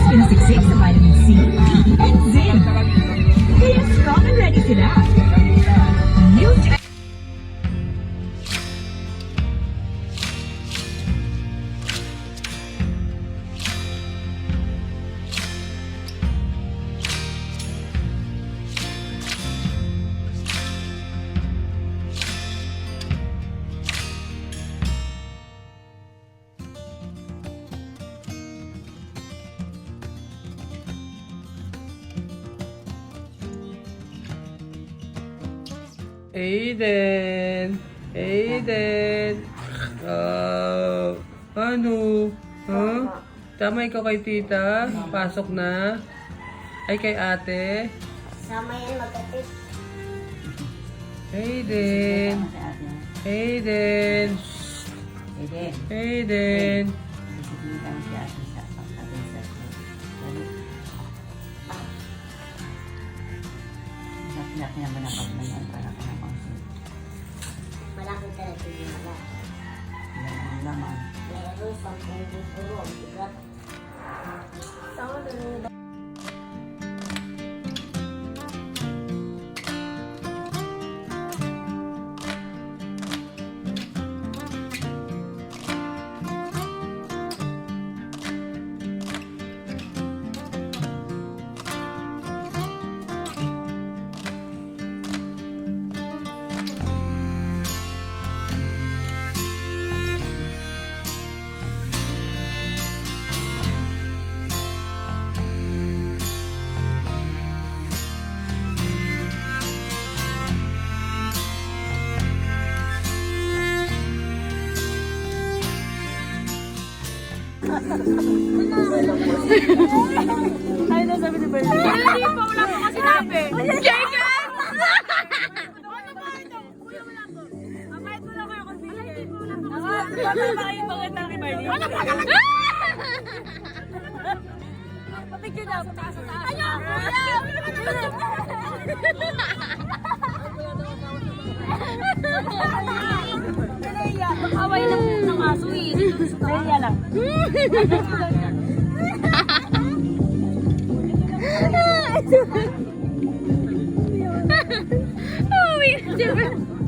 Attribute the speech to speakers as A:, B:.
A: has been successful by the Aiden! Aiden! Ah, ano? Huh? Tama ikaw kay tita? Pasok na? Ay kay ate?
B: Sama yan magkatid.
A: Aiden! Aiden! Aiden!
C: Dali. Napiyak niya ba na pagmayan para ka Yan
D: Ay, nasabi ni Bernie. Hindi pa, wala pa kasi sinabi. Jacob! Ano ba ito? Kuya, wala po. Ang kahit media lang. oh.